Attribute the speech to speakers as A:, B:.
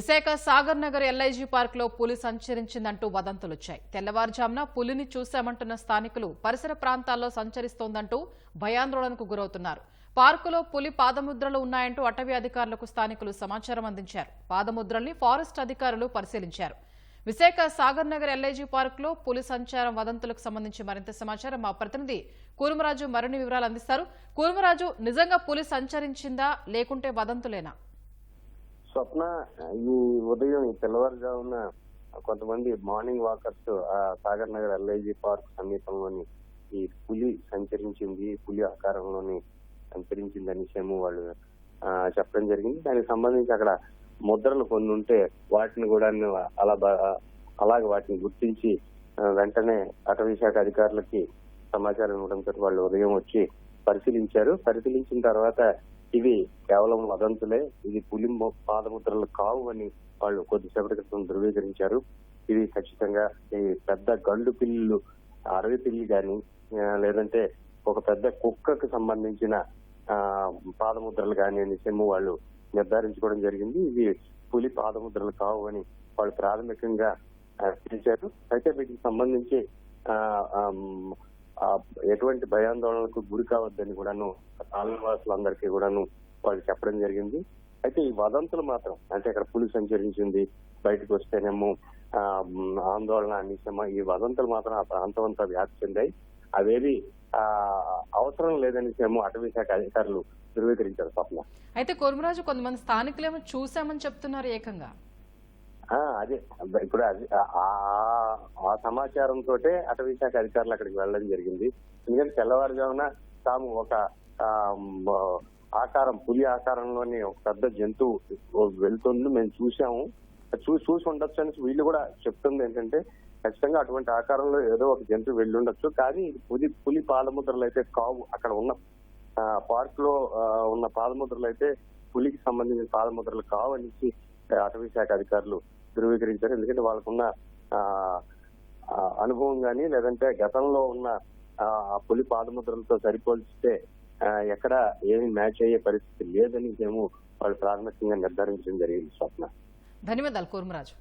A: Visakha Sagar Nagar LIG పార్క్లో పులి సంచరించిందంటూ వదంతులొచ్చాయి. తెల్లవారుజామున పులిని చూశామంటున్న స్థానికులు పరిసర ప్రాంతాల్లో సంచరిస్తోందంటూ భయాందోళనకు గురవుతున్నారు. పార్కులో పులి పాదముద్రలు ఉన్నాయంటూ అటవీ అధికారులకు స్థానికులు సమాచారం అందించారు. పాదముద్రల్ని ఫారెస్ట్ అధికారులు పరిశీలించారు. విశాఖ సాగర్ నగర్ ఎల్ఐజీ పార్క్లో పులి సంచారం వదంతులకు సంబంధించి మరింత సమాచారం మా ప్రతినిధి కూర్మరాజు మరిన్ని వివరాలు అందిస్తారు. కూర్మరాజు నిజంగా పులి సంచరించిందా? లేకుంటే వదంతులేనా?
B: స్వప్న ఈ ఉదయం ఈ తెల్లవారుజామున కొంతమంది మార్నింగ్ వాకర్స్ ఆ సాగర్ నగర్ ఎల్ఐజీ పార్క్ సమీపంలోని ఈ పులి సంచరించింది పులి ఆకారంలోని సంచరించింది అనే విషయము వాళ్ళు చెప్పడం జరిగింది. దానికి సంబంధించి అక్కడ ముద్రలు కొన్ని ఉంటే వాటిని కూడా అలా అలాగే వాటిని గుర్తించి వెంటనే అటవీ శాఖ అధికారులకి సమాచారం ఇవ్వడంతో వాళ్ళు ఉదయం వచ్చి పరిశీలించారు. పరిశీలించిన తర్వాత ఇవి కేవలం వదంతులే. ఇది పులి పాదముద్రలు కావు అని వాళ్ళు కొద్దిసేపటి క్రితం ధృవీకరించారు. ఇది ఖచ్చితంగా ఈ పెద్ద గండు పిల్లులు అడవి పిల్లి గాని లేదంటే ఒక పెద్ద కుక్కకు సంబంధించిన పాదముద్రలు కానీ అని విషయము వాళ్ళు నిర్ధారించుకోవడం జరిగింది. ఇది పులి పాదముద్రలు కావు అని వాళ్ళు ప్రాథమికంగా పిలిచారు. అయితే వీటికి సంబంధించి ఆ, ఎటువంటి భయాందోళనలకు గురి కావద్దని కూడాను కాలనీవాసులందరికీ కూడాను వాళ్ళు చెప్పడం జరిగింది. అయితే ఈ వదంతులు మాత్రం అంటే ఇక్కడ పులి సంచరించింది బయటకు వస్తేనేమో ఆందోళన అనిసమ ఈ వదంతులు మాత్రం ఆ ప్రాంతం అంతా వ్యాప్తి చెందాయి. అవేవి ఆ అవసరం లేదనిసేమో అటవీ శాఖ అధికారులు ధృవీకరించారు స్వప్న.
A: అయితే కొర్మరాజు కొంతమంది స్థానికులేమో చూశామని చెప్తున్నారు ఏకంగా.
B: అదే. ఇప్పుడు అది ఆ- ఆ- సమాచారంతో సమాచారం తోటే అటవీ శాఖ అధికారులు అక్కడికి వెళ్ళడం జరిగింది. ఎందుకంటే తెల్లవారుజామున తాము ఒక ఆకారం పులి ఆకారంలోని ఒక పెద్ద జంతువు వెళ్తుంది. మేము చూసాము చూసి చూసి ఉండొచ్చు అని వీళ్ళు కూడా చెప్తుంది ఏంటంటే ఖచ్చితంగా అటువంటి ఆకారంలో ఏదో ఒక జంతువు వెళ్ళి ఉండొచ్చు. కానీ పులి పులి పాదముద్రలు అయితే కావు. అక్కడ ఉన్న పార్క్లో ఉన్న పాదముద్రలు అయితే పులికి సంబంధించిన పాదముద్రలు కావు అనేసి అటవీ శాఖ అధికారులు ధృవీకరించారు. ఎందుకంటే వాళ్ళకున్న ఆ, అనుభవం కానీ లేదంటే గతంలో ఉన్న ఆ పులి పాదముద్రలతో సరిపోల్చితే ఎక్కడ ఏమి మ్యాచ్ అయ్యే పరిస్థితి లేదని మేము వాళ్ళు ప్రాథమికంగా నిర్ధారించడం జరిగింది స్వప్న.
A: ధన్యవాదాలు కూర్మరాజు.